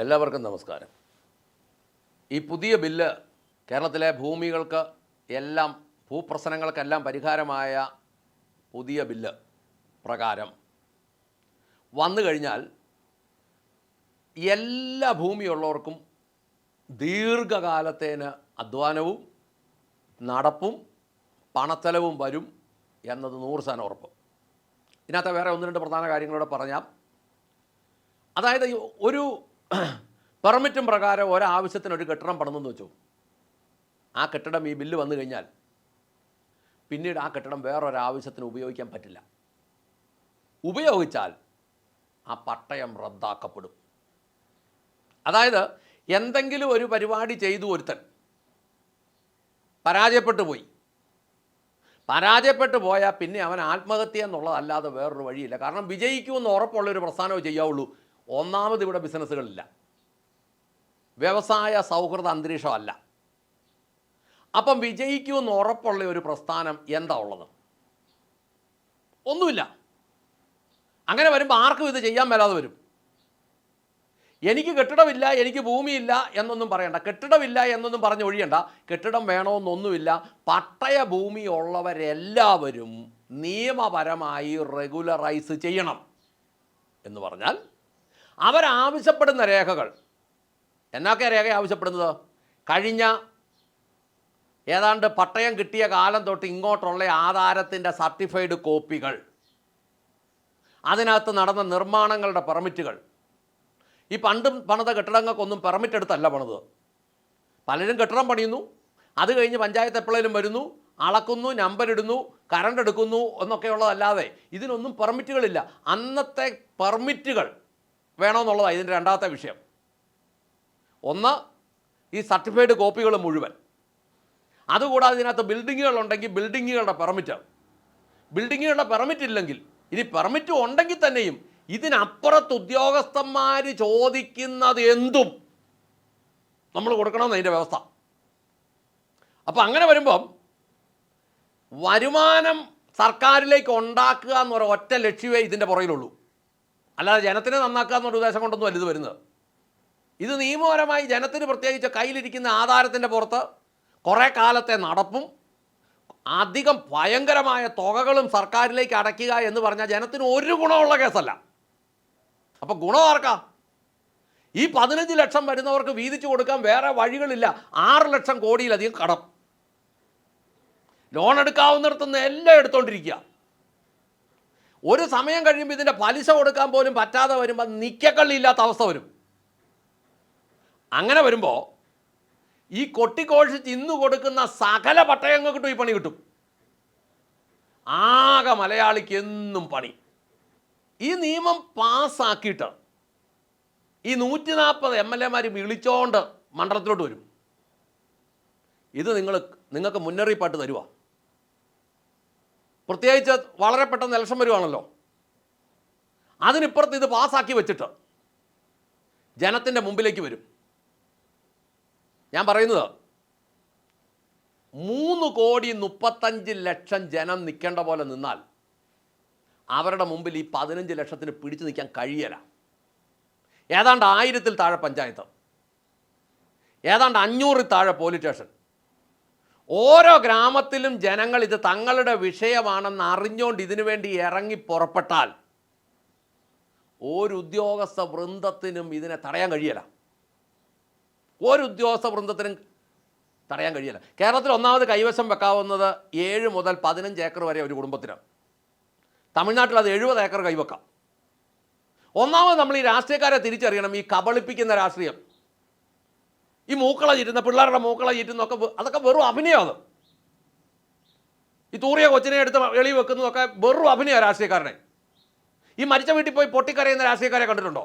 എല്ലാവർക്കും നമസ്കാരം. ഈ പുതിയ ബില്ല് കേരളത്തിലെ ഭൂമികൾക്ക് എല്ലാം ഭൂപ്രശ്നങ്ങൾക്കെല്ലാം പരിഹാരമായ പുതിയ ബില്ല് പ്രകാരം വന്നു കഴിഞ്ഞാൽ എല്ലാ ഭൂമിയുള്ളവർക്കും ദീർഘകാലത്തേന് അധ്വാനവും നടപ്പും പണച്ചെലവും വരും എന്നത് നൂറ് ശതമാനം ഉറപ്പ്. ഇതിനകത്ത് വേറെ ഒന്ന് രണ്ട് പ്രധാന കാര്യങ്ങളോട് പറഞ്ഞാൽ അതായത് ഒരു പെർമിറ്റും പ്രകാരം ഒരാവശ്യത്തിന് ഒരു കെട്ടിടം പണിതെന്ന് വെച്ചു. ആ കെട്ടിടം ഈ ബില്ല് വന്നു കഴിഞ്ഞാൽ പിന്നീട് ആ കെട്ടിടം വേറൊരാവശ്യത്തിന് ഉപയോഗിക്കാൻ പറ്റില്ല. ഉപയോഗിച്ചാൽ ആ പട്ടയം റദ്ദാക്കപ്പെടും. അതായത് എന്തെങ്കിലും ഒരു പരിപാടി ചെയ്തു ഒരുത്തൻ പരാജയപ്പെട്ടു പോയി. പരാജയപ്പെട്ടു പോയാൽ പിന്നെ അവൻ ആത്മഹത്യ എന്നുള്ളതല്ലാതെ വേറൊരു വഴിയില്ല. കാരണം വിജയിക്കുമെന്ന് ഉറപ്പുള്ള ഒരു പ്രസ്ഥാനമേ ചെയ്യാവുള്ളൂ. ഒന്നാമത് ഇവിടെ ബിസിനസ്സുകളില്ല. വ്യവസായ സൗഹൃദ അന്തരീക്ഷമല്ല. അപ്പം വിജയിക്കുമെന്ന് ഉറപ്പുള്ള ഒരു പ്രസ്ഥാനം എന്താ ഉള്ളത്? ഒന്നുമില്ല. അങ്ങനെ വരുമ്പോൾ ആർക്കും ഇത് ചെയ്യാൻ മേലാതെ വരും. എനിക്ക് കെട്ടിടമില്ല എനിക്ക് ഭൂമിയില്ല എന്നൊന്നും പറയണ്ട. കെട്ടിടമില്ല എന്നൊന്നും പറഞ്ഞ് ഒഴിയണ്ട. കെട്ടിടം വേണമെന്നൊന്നുമില്ല പട്ടയ ഭൂമി ഉള്ളവരെല്ലാവരും നിയമപരമായി റെഗുലറൈസ് ചെയ്യണം എന്ന് പറഞ്ഞാൽ അവരാവശ്യപ്പെടുന്ന രേഖകൾ. എന്നൊക്കെ രേഖ ആവശ്യപ്പെടുന്നത്? കഴിഞ്ഞ ഏതാണ്ട് പട്ടയം കിട്ടിയ കാലം തൊട്ട് ഇങ്ങോട്ടുള്ള ആധാരത്തിന്റെ സർട്ടിഫൈഡ് കോപ്പികൾ അതിനകത്ത് നടന്ന നിർമ്മാണങ്ങളുടെ പെർമിറ്റുകൾ. ഈ പണ്ടും പണിത കെട്ടിടങ്ങൾക്കൊന്നും പെർമിറ്റ് എടുത്തല്ല പണിത്. പലരും കെട്ടിടം പണിയുന്നു അത് കഴിഞ്ഞ് പഞ്ചായത്ത് എപ്പോഴേലും വരുന്നു അളക്കുന്നു നമ്പർ ഇടുന്നു കറണ്ട് എടുക്കുന്നു എന്നൊക്കെയുള്ളതല്ലാതെ ഇതിനൊന്നും പെർമിറ്റുകളില്ല. അന്നത്തെ പെർമിറ്റുകൾ വേണമെന്നുള്ളതാണ് ഇതിന്റെ രണ്ടാമത്തെ വിഷയം. ഒന്ന് ഈ സർട്ടിഫൈഡ് കോപ്പികൾ മുഴുവൻ. അതുകൂടാതെ ഇതിനകത്ത് ബിൽഡിങ്ങുകളുണ്ടെങ്കിൽ ബിൽഡിങ്ങുകളുടെ പെർമിറ്റ്. ബിൽഡിങ്ങുകളുടെ പെർമിറ്റ് ഇല്ലെങ്കിൽ ഇനി പെർമിറ്റ് ഉണ്ടെങ്കിൽ തന്നെയും ഇതിനപ്പുറത്ത് ഉദ്യോഗസ്ഥന്മാർ ചോദിക്കുന്നത് എന്തും നമ്മൾ കൊടുക്കണമെന്ന് അതിന്റെ വ്യവസ്ഥ. അപ്പം അങ്ങനെ വരുമ്പം വരുമാനം സർക്കാരിലേക്ക് ഉണ്ടാക്കുക എന്നൊരു ഒറ്റ ലക്ഷ്യമേ ഇതിന്റെ പുറകിലുള്ളൂ. അല്ലാതെ ജനത്തിനെ നന്നാക്കുക എന്നൊരു ഉദ്ദേശം കൊണ്ടൊന്നും അല്ല ഇത് വരുന്നത്. ഇത് നിയമപരമായി ജനത്തിന് പ്രത്യേകിച്ച് കയ്യിലിരിക്കുന്ന ആധാരത്തിന്റെ പുറത്ത് കുറേ കാലത്തെ നടപ്പും അധികം ഭയങ്കരമായ തുകകളും സർക്കാരിലേക്ക് അടയ്ക്കുക എന്ന് പറഞ്ഞാൽ ജനത്തിന് ഒരു ഗുണമുള്ള കേസല്ല. അപ്പോൾ ഗുണം ആർക്കാ? ഈ പതിനഞ്ച് ലക്ഷം വരുന്നവർക്ക് വീതിച്ചു കൊടുക്കാൻ വേറെ വഴികളില്ല. ആറ് ലക്ഷം കോടിയിലധികം കടം. ലോൺ എടുക്കാവുന്നിടത്തുനിന്ന് എല്ലാം എടുത്തോണ്ടിരിക്കുക. ഒരു സമയം കഴിയുമ്പോൾ ഇതിന്റെ പലിശ കൊടുക്കാൻ പോലും പറ്റാതെ വരുമ്പോൾ നിക്കക്കള്ളിയില്ലാത്ത അവസ്ഥ വരും. അങ്ങനെ വരുമ്പോൾ ഈ കൊട്ടിക്കോഴ്ച ഇന്ന് കൊടുക്കുന്ന സകല പട്ടയങ്ങൾ കിട്ടും ഈ പണി കിട്ടും. ആകെ മലയാളിക്ക് എന്നും പണി. ഈ നിയമം പാസ്സാക്കിയിട്ട് ഈ നൂറ്റി നാൽപ്പത് എം എൽ എമാർ വിളിച്ചോണ്ട് മണ്ഡലത്തിലോട്ട് വരും. ഇത് നിങ്ങൾ നിങ്ങൾക്ക് മുന്നറിയിപ്പായിട്ട് തരുക പ്രത്യേകിച്ച് വളരെ പെട്ടെന്ന് ഇലക്ഷൻ വരുവാണല്ലോ. അതിനിപ്പുറത്ത് ഇത് പാസ്സാക്കി വെച്ചിട്ട് ജനത്തിന്റെ മുമ്പിലേക്ക് വരും. ഞാൻ പറയുന്നത് മൂന്ന് കോടി മുപ്പത്തഞ്ച് ലക്ഷം ജനം നിൽക്കേണ്ട പോലെ നിന്നാൽ അവരുടെ മുമ്പിൽ ഈ പതിനഞ്ച് ലക്ഷത്തിന് പിടിച്ചു നിൽക്കാൻ കഴിയല. ഏതാണ്ട് ആയിരത്തിൽ താഴെ പഞ്ചായത്ത്. ഏതാണ്ട് അഞ്ഞൂറിൽ താഴെ പോലീസ് സ്റ്റേഷൻ. ഓരോ ഗ്രാമത്തിലും ജനങ്ങൾ ഇത് തങ്ങളുടെ വിഷയമാണെന്ന് അറിഞ്ഞുകൊണ്ട് ഇതിനു വേണ്ടി ഇറങ്ങി പുറപ്പെട്ടാൽ ഒരു ഉദ്യോഗസ്ഥ വൃന്ദത്തിനും ഇതിനെ തടയാൻ കഴിയല. ഒരു ഉദ്യോഗസ്ഥ വൃന്ദത്തിനും തടയാൻ കഴിയില്ല കേരളത്തിൽ ഒന്നാമത് കൈവശം വെക്കാവുന്നത് ഏഴ് മുതൽ പതിനഞ്ച് ഏക്കർ വരെ ഒരു കുടുംബത്തിന് തമിഴ്നാട്ടിൽ അത് എഴുപത് ഏക്കർ കൈവക്കാം. ഒന്നാമത് നമ്മൾ ഈ രാഷ്ട്രീയക്കാരെ തിരിച്ചറിയണം. ഈ കബളിപ്പിക്കുന്ന രാഷ്ട്രീയം. ഈ മൂക്കള ചീറ്റുന്ന പിള്ളേരുടെ മൂക്കള ചീറ്റുന്നൊക്കെ അതൊക്കെ വെറും അഭിനയം അത്. ഈ തൂറിയ കൊച്ചിനെ എടുത്ത് എളി വെക്കുന്നതൊക്കെ വെറും അഭിനയമാണ് രാഷ്ട്രീയക്കാരനെ. ഈ മരിച്ച വീട്ടിൽ പോയി പൊട്ടിക്കരയുന്ന രാഷ്ട്രീയക്കാരെ കണ്ടിട്ടുണ്ടോ?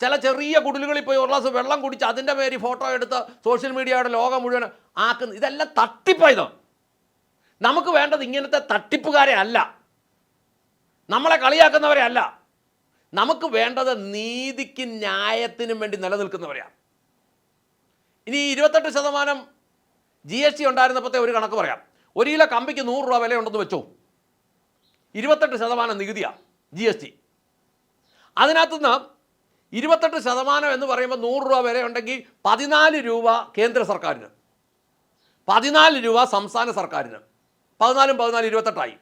ചില ചെറിയ കുടിലുകളിൽ പോയി ഒരു ഗ്ലാസ് വെള്ളം കുടിച്ച് അതിന്റെ പേര് ഫോട്ടോ എടുത്ത് സോഷ്യൽ മീഡിയയുടെ ലോകം മുഴുവൻ ആക്കുന്ന ഇതെല്ലാം തട്ടിപ്പായത് നമുക്ക് വേണ്ടത് ഇങ്ങനത്തെ തട്ടിപ്പുകാരെ അല്ല. നമ്മളെ കളിയാക്കുന്നവരെ അല്ല. നമുക്ക് വേണ്ടത് നീതിക്കും ന്യായത്തിനും വേണ്ടി നിലനിൽക്കുന്നവരെയാണ് ഇനി ഇരുപത്തെട്ട് ശതമാനം ജി എസ് ടി ഉണ്ടായിരുന്നപ്പോഴത്തെ ഒരു കണക്ക് പറയാം. ഒരു കിലോ കമ്പിക്ക് നൂറ് രൂപ വിലയുണ്ടെന്ന് വെച്ചോ. ഇരുപത്തെട്ട് ശതമാനം നികുതിയാണ് ജി എസ് ടി അതിനകത്തുനിന്ന് ഇരുപത്തെട്ട് ശതമാനം എന്ന് പറയുമ്പോൾ നൂറ് രൂപ വരെ ഉണ്ടെങ്കിൽ പതിനാല് രൂപ കേന്ദ്ര സർക്കാരിന്. പതിനാല് രൂപ സംസ്ഥാന സർക്കാരിന്. പതിനാലും പതിനാല് ഇരുപത്തെട്ടായി.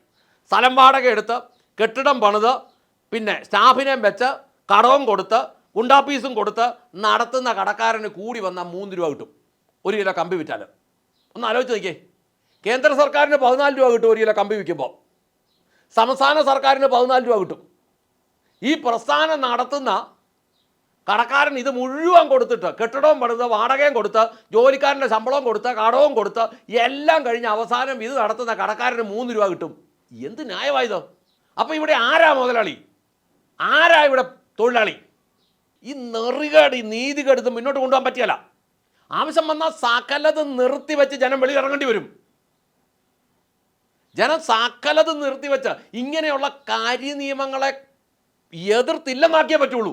സ്ഥലം വാടക എടുത്ത് കെട്ടിടം പണിത് പിന്നെ സ്റ്റാഫിനെയും വെച്ച് കടവും കൊടുത്ത് ഗുണ്ടാപ്പീസും കൊടുത്ത് നടത്തുന്ന കടക്കാരന് കൂടി വന്നാൽ മൂന്ന് രൂപ കിട്ടും. ഒരു കിലോ കമ്പി വിറ്റാൽ ഒന്ന് ആലോചിച്ച് നോക്കിയേ. കേന്ദ്ര സർക്കാരിന് പതിനാല് രൂപ കിട്ടും ഒരു കിലോ കമ്പി വിൽക്കുമ്പോൾ. സംസ്ഥാന സർക്കാരിന് പതിനാല് രൂപ കിട്ടും. ഈ പ്രസ്ഥാനം നടത്തുന്ന കടക്കാരൻ ഇത് മുഴുവൻ കൊടുത്തിട്ട് കെട്ടിടവും പണിത് വാടകയും കൊടുത്ത് ജോലിക്കാരന്റെ ശമ്പളവും കൊടുത്ത് കടവും കൊടുത്ത് എല്ലാം കഴിഞ്ഞ് അവസാനം ഇത് നടത്തുന്ന കടക്കാരന് മൂന്ന് രൂപ കിട്ടും. എന്ത് ന്യായമായത് അപ്പോൾ ഇവിടെ ആരാ മുതലാളി? ആരാ ഇവിടെ തൊഴിലാളി? ഈ നെറികേട് ഈ നീതികേട് ഇത് മുന്നോട്ട് കൊണ്ടുപോകാൻ പറ്റിയല്ല. ആവശ്യം വന്നാൽ സകലത് നിർത്തി വെച്ച് ജനം വെളിയിൽ ഇറങ്ങേണ്ടി വരും. ജനം സകലത് നിർത്തി വെച്ച് ഇങ്ങനെയുള്ള കാര്യനിയമങ്ങളെ എതിർത്തില്ലെന്നാക്കിയേ പറ്റുള്ളൂ.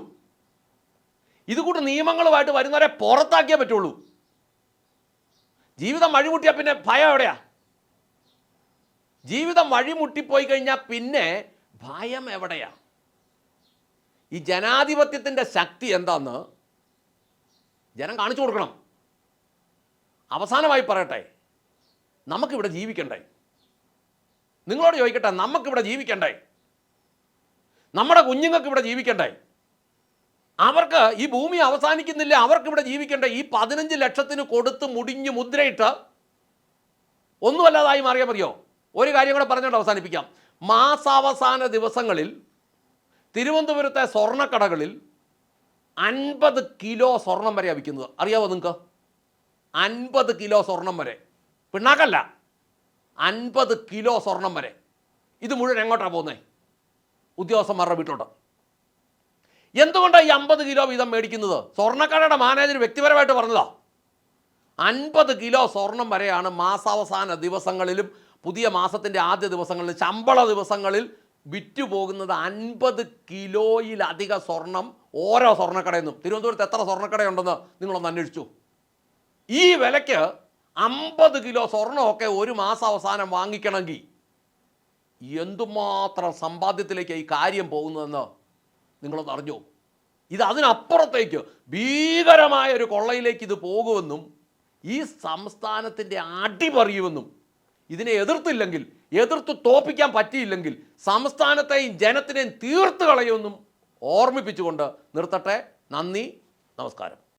ഇതുകൂട്ട് നിയമങ്ങളുമായിട്ട് വരുന്നവരെ പുറത്താക്കിയേ പറ്റുള്ളൂ. ജീവിതം വഴിമുട്ടിയാൽ പിന്നെ ഭയം എവിടെയാ? ജീവിതം വഴിമുട്ടിപ്പോയി കഴിഞ്ഞാൽ പിന്നെ ഭയം എവിടെയാ? ഈ ജനാധിപത്യത്തിന്റെ ശക്തി എന്താന്ന് ജനം കാണിച്ചു കൊടുക്കണം. അവസാനമായി പറയട്ടെ നമുക്കിവിടെ ജീവിക്കണ്ടേ? നിങ്ങളോട് ചോദിക്കട്ടെ നമുക്കിവിടെ ജീവിക്കണ്ടേ? നമ്മുടെ കുഞ്ഞുങ്ങൾക്ക് ഇവിടെ ജീവിക്കണ്ടേ? അവർക്ക് ഈ ഭൂമി അവസാനിക്കുന്നില്ല അവർക്കിവിടെ ജീവിക്കണ്ടേ? ഈ പതിനഞ്ച് ലക്ഷത്തിന് കൊടുത്ത് മുടിഞ്ഞ് മുദ്രയിട്ട് ഒന്നുമല്ലാതായി മാറിയാൽ മതിയോ? ഒരു കാര്യം കൂടെ പറഞ്ഞുകൊണ്ട് അവസാനിപ്പിക്കാം. മാസാവസാന ദിവസങ്ങളിൽ തിരുവനന്തപുരത്തെ സ്വർണക്കടകളിൽ അൻപത് കിലോ സ്വർണം വരെയാണ് വിൽക്കുന്നത്. അറിയാവോ നിങ്ങൾക്ക് അൻപത് കിലോ സ്വർണം വരെ. പിണ്ണാക്കല്ല. അൻപത് കിലോ സ്വർണം വരെ. ഇത് മുഴുവൻ എങ്ങോട്ടാണ് പോകുന്നത് ഉദ്യോഗസ്ഥന്മാരുടെ വീട്ടോട്ട് എന്തുകൊണ്ടാണ് ഈ അമ്പത് കിലോ വീതം മേടിക്കുന്നത്? സ്വർണക്കടയുടെ മാനേജർ വ്യക്തിപരമായിട്ട് പറഞ്ഞതാ. അൻപത് കിലോ സ്വർണം വരെയാണ് മാസാവസാന ദിവസങ്ങളിലും പുതിയ മാസത്തിന്റെ ആദ്യ ദിവസങ്ങളിൽ ശമ്പള ദിവസങ്ങളിൽ വിറ്റു പോകുന്നത് അൻപത് കിലോയിലധികം സ്വർണം ഓരോ സ്വർണക്കടയിൽ നിന്നും. തിരുവനന്തപുരത്ത് എത്ര സ്വർണക്കടയുണ്ടെന്ന് നിങ്ങളൊന്ന് അന്വേഷിച്ചു. ഈ വിലയ്ക്ക് അമ്പത് കിലോ സ്വർണമൊക്കെ ഒരു മാസം അവസാനം വാങ്ങിക്കണമെങ്കിൽ എന്തുമാത്രം സമ്പാദ്യത്തിലേക്ക് ഈ കാര്യം പോകുന്നതെന്ന് നിങ്ങളൊന്ന് അറിഞ്ഞു? ഇത് അതിനപ്പുറത്തേക്ക് ഭീകരമായ ഒരു കൊള്ളയിലേക്ക് ഇത് പോകുമെന്നും ഈ സംസ്ഥാനത്തിന്റെ അടിപറിയുമെന്നും ഇതിനെ എതിർത്തില്ലെങ്കിൽ എതിർത്ത് തോപ്പിക്കാൻ പറ്റിയില്ലെങ്കിൽ സംസ്ഥാനത്തെയും ജനത്തിനെയും തീർത്ത് കളയുമെന്നും ഓർമ്മിപ്പിച്ചുകൊണ്ട് നിർത്തട്ടെ. നന്ദി. നമസ്കാരം.